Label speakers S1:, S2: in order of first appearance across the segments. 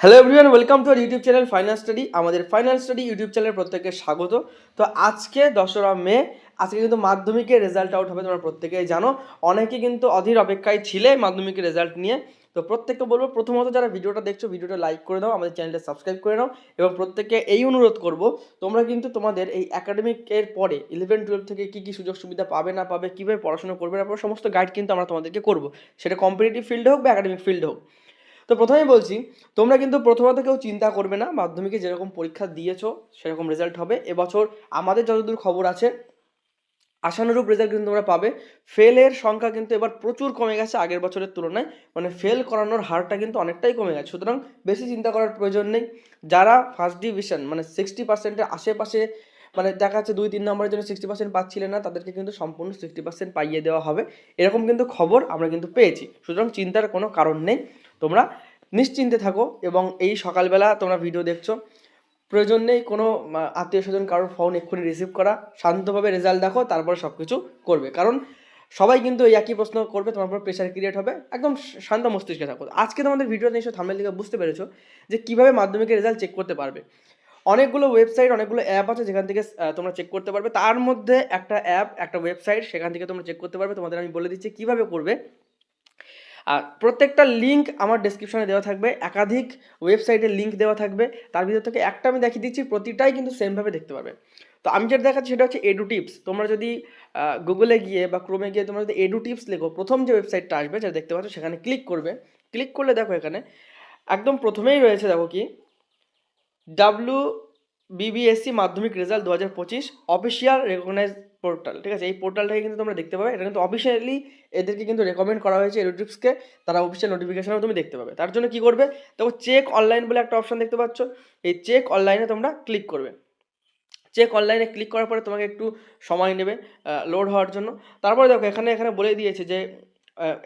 S1: Hello everyone welcome to our YouTube channel final study আমাদের final study YouTube channel প্রত্যেককে স্বাগত। তো আজকে দশরা মে, আজকে কিন্তু মাধ্যমিকের রেজাল্ট আউট হবে তোমরা প্রত্যেকেই জানো। অনেকে কিন্তু অধীর অপেক্ষায় ছিলে মাধ্যমিকের রেজাল্ট নিয়ে। তো প্রত্যেককে বলব, প্রথমত যারা ভিডিওটা দেখছ, ভিডিওটা লাইক করে দাও, আমাদের চ্যানেলটা সাবস্ক্রাইব করে নাও এবং প্রত্যেককে এই অনুরোধ করব, তোমরা কিন্তু তোমাদের এই একাডেমিকের পরে ইলেভেন টুয়েলভ থেকে কী কী সুযোগ সুবিধা পাবে, না পাবে, কীভাবে পড়াশোনা করবে, না পাবে, সমস্ত গাইড কিন্তু আমরা তোমাদেরকে করব। সেটা কম্পিটিটিভ ফিল্ডে হোক বা একাডেমিক ফিল্ডে হোক। তো প্রথমেই বলছি, তোমরা কিন্তু প্রথমত কেউ চিন্তা করবে না, মাধ্যমিকে যেরকম পরীক্ষা দিয়েছ, সেরকম রেজাল্ট হবে। এবছর আমাদের যতদূর খবর আছে, আশানুরূপ রেজাল্ট কিন্তু তোমরা পাবে। ফেলের সংখ্যা কিন্তু এবার প্রচুর কমে গেছে আগের বছরের তুলনায়। মানে ফেল করানোর হারটা কিন্তু অনেকটাই কমে গেছে। সুতরাং বেশি চিন্তা করার প্রয়োজন নেই। যারা ফার্স্ট ডিভিশন মানে সিক্সটি পার্সেন্টের আশেপাশে মানে দেখা যাচ্ছে দুই, তিন নম্বরের জন্য সিক্সটি পার্সেন্ট পাচ্ছিলেন না, তাদেরকে কিন্তু সম্পূর্ণ সিক্সটি পার্সেন্ট পাইয়ে দেওয়া হবে। এরকম কিন্তু খবর আমরা কিন্তু পেয়েছি। সুতরাং চিন্তার কোনো কারণ নেই। তোমরা নিশ্চিন্তে থাকো এবং এই সকালবেলা তোমরা ভিডিও দেখছ। প্রয়োজন নেই কোনো আত্মীয় স্বজন কারোর ফোন এক্ষুনি রিসিভ করা। শান্তভাবে রেজাল্ট দেখো, তারপরে সব কিছু করবে। কারণ সবাই কিন্তু এই একই প্রশ্ন করবে, তোমার উপর প্রেশার ক্রিয়েট হবে। একদম শান্ত মস্তিষ্কে থাকো। আজকে তোমাদের ভিডিও নিশ্চয় থামলে দিকে বুঝতে পেরেছ যে কীভাবে মাধ্যমিকের রেজাল্ট চেক করতে পারবে। অনেকগুলো ওয়েবসাইট অনেকগুলো অ্যাপ আছে যেখান থেকে তোমরা চেক করতে পারবে। তার মধ্যে একটা অ্যাপ একটা ওয়েবসাইট সেখান থেকে তোমরা চেক করতে পারবে। তোমাদের আমি বলে দিচ্ছি কীভাবে করবে। আর প্রত্যেকটা লিঙ্ক আমার ডেসক্রিপশনে দেওয়া থাকবে, একাধিক ওয়েবসাইটের লিঙ্ক দেওয়া থাকবে, তার ভিতর থেকে একটা আমি দেখিয়ে দিচ্ছি, প্রতিটাই কিন্তু সেমভাবে দেখতে পাবে তো আমি যেটা দেখাচ্ছি সেটা হচ্ছে এডু টিপস তোমরা যদি গুগলে গিয়ে বা ক্রোমে গিয়ে তোমরা যদি এডু টিপস লেখো, প্রথম যে ওয়েবসাইটটা আসবে যেটা দেখতে পাচ্ছ সেখানে ক্লিক করবে। ক্লিক করলে দেখো এখানে, একদম প্রথমেই রয়েছে দেখো কি ডাব্লু বিবিএসসি মাধ্যমিক রেজাল্ট দু হাজার পঁচিশ অফিসিয়াল রেকগনাইজ পোর্টাল ঠিক আছে? এই পোর্টালটাকে কিন্তু তোমরা দেখতে পাবে। এটা কিন্তু অফিসিয়ালি এদেরকে কিন্তু রেকমেন্ড করা হয়েছে এরোটিপসকে তারা অফিসিয়াল নোটিফিকেশনও তুমি দেখতে পাবে। তার জন্য কি করবে? দেখো চেক অনলাইন বলে একটা অপশন দেখতে পাচ্ছ। এই চেক অনলাইনে তোমরা ক্লিক করবে। চেক অনলাইনে ক্লিক করার পরে তোমাকে একটু সময় নেবে লোড হওয়ার জন্য। তারপরে দেখো, এখানে এখানে বলে দিয়েছে যে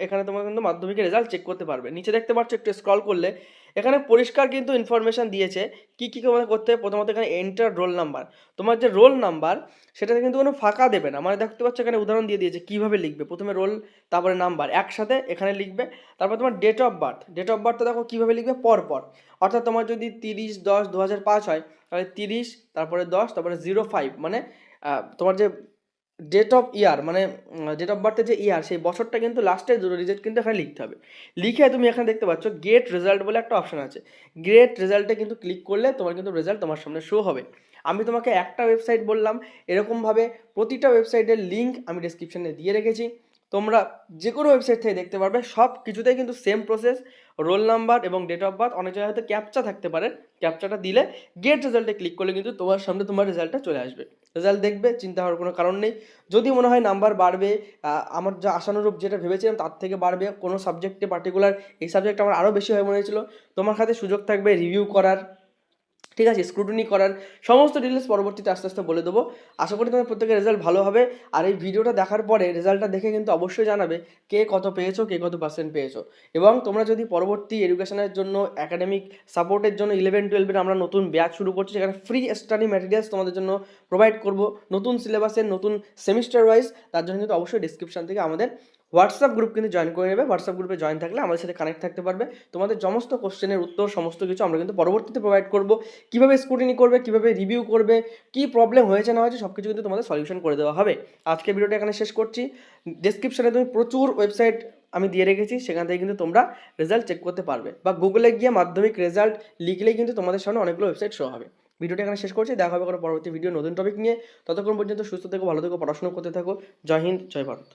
S1: এখানে তোমার কিন্তু মাধ্যমিকের রেজাল্ট চেক করতে পারবে। নিচে দেখতে পাচ্ছ, একটু স্ক্রল করলে, এখানে পরিষ্কার কিন্তু ইনফরমেশন দিয়েছে কি কি তোমাদের করতে হবে। প্রথমত এখানে এন্টার রোল নাম্বার তোমার যে রোল নাম্বার সেটাতে কিন্তু কোনো ফাঁকা দেবে না। মানে দেখতে পাচ্ছ, এখানে উদাহরণ দিয়ে দিয়েছে কীভাবে লিখবে। প্রথমে রোল তারপরে নাম্বার একসাথে এখানে লিখবে, তারপর তোমার date of birth date of বার্থটা দেখো কীভাবে লিখবে? পর পর অর্থাৎ তোমার যদি তিরিশ, দশ, দু হয়, তাহলে তিরিশ, তারপরে দশ, তারপরে জিরো ফাইভ মানে তোমার যে ডেট অফ ইয়ার মানে ডেট অফ বার্থের যে ইয়ার সেই বছরটা কিন্তু লাস্টের দুটো রিজাল্ট কিন্তু এখানে লিখতে হবে। লিখে তুমি এখানে দেখতে পাচ্ছ গ্রেট রেজাল্ট বলে একটা অপশান আছে। গ্রেট রেজাল্টে কিন্তু ক্লিক করলে তোমার কিন্তু রেজাল্ট তোমার সামনে শো হবে। আমি তোমাকে একটা ওয়েবসাইট বললাম, এরকমভাবে প্রতিটা ওয়েবসাইটের লিঙ্ক আমি ডিসক্রিপশানে দিয়ে রেখেছি। তোমরা যে কোনো ওয়েবসাইট থেকে দেখতে পারবে সব কিছুতেই কিন্তু সেম প্রসেস রোল নাম্বার এবং ডেট অফ বার্থ অনেক জায়গায় হয়তো ক্যাপচা থাকতে পারে। ক্যাপচাটা দিলে গেট রেজাল্টে ক্লিক করলে কিন্তু তোমার সামনে তোমার রেজাল্টটা চলে আসবে। রেজাল্ট দেখবে, চিন্তা হওয়ার কোনো কারণ নেই। যদি মনে হয় নাম্বার বাড়বে আমার যা আশানুরূপ যেটা ভেবেছিলাম তার থেকে বাড়বে, কোনো সাবজেক্টে পার্টিকুলার এই সাবজেক্ট আমার আরও বেশি হয়ে মনে হয়েছিল, তোমার কাছে সুযোগ থাকবে রিভিউ করার। ঠিক আছে স্ক্রুটনি করার সমস্ত ডিটেলস পরবর্তীতে আস্তে আস্তে বলে দেবো। আশা করি তোমার প্রত্যেকের রেজাল্ট ভালো হবে। আর এই ভিডিওটা দেখার পরে রেজাল্টটা দেখে কিন্তু অবশ্যই জানাবে কে কত পেয়েছ, কে কত পার্সেন্ট পেয়েছ। এবং তোমরা যদি পরবর্তী এডুকেশনের জন্য একাডেমিক সাপোর্টের জন্য ইলেভেন টুয়েলভের আমরা নতুন ব্যাচ শুরু করছি, সেখানে ফ্রি স্টাডি ম্যাটেরিয়ালস তোমাদের জন্য প্রোভাইড করব। নতুন সিলেবাসের নতুন সেমিস্টার ওয়াইজ তার জন্য কিন্তু অবশ্যই ডিসক্রিপশন থেকে আমাদের হোয়াটসঅ্যাপ গ্রুপ কিন্তু জয়েন করে নেবে। হোয়াটসঅ্যাপ গ্রুপে জয়েন থাকলে আমাদের সাথে কানেক্ট থাকতে পারবে। তোমাদের সমস্ত কোশ্চেনের উত্তর, সমস্ত কিছু আমরা কিন্তু পরবর্তীতে প্রোভাইড করব। কীভাবে স্ক্রুটিনি করবে, কীভাবে রিভিউ করবে, কী প্রবলেম হয়েছে, না হয়েছে সব কিছু কিন্তু তোমাদের সলিউশন করে দেওয়া হবে। আজকে ভিডিওটা এখানে শেষ করছি। ডিসক্রিপশনে তুমি প্রচুর ওয়েবসাইট আমি দিয়ে রেখেছি। সেখান থেকে কিন্তু তোমরা রেজাল্ট চেক করতে পারবে। বা গুগলে গিয়ে মাধ্যমিক রেজাল্ট লিখলেই কিন্তু তোমাদের সামনে অনেকগুলো ওয়েবসাইট শো হবে। ভিডিওটা এখানে শেষ করছি। দেখা হবে কোনো পরবর্তী ভিডিও নতুন টপিক নিয়ে। ততক্ষণ পর্যন্ত সুস্থ থেকো, ভালো থেকো পড়াশোনা করতে থাকো। জয় হিন্দ, জয় ভারত।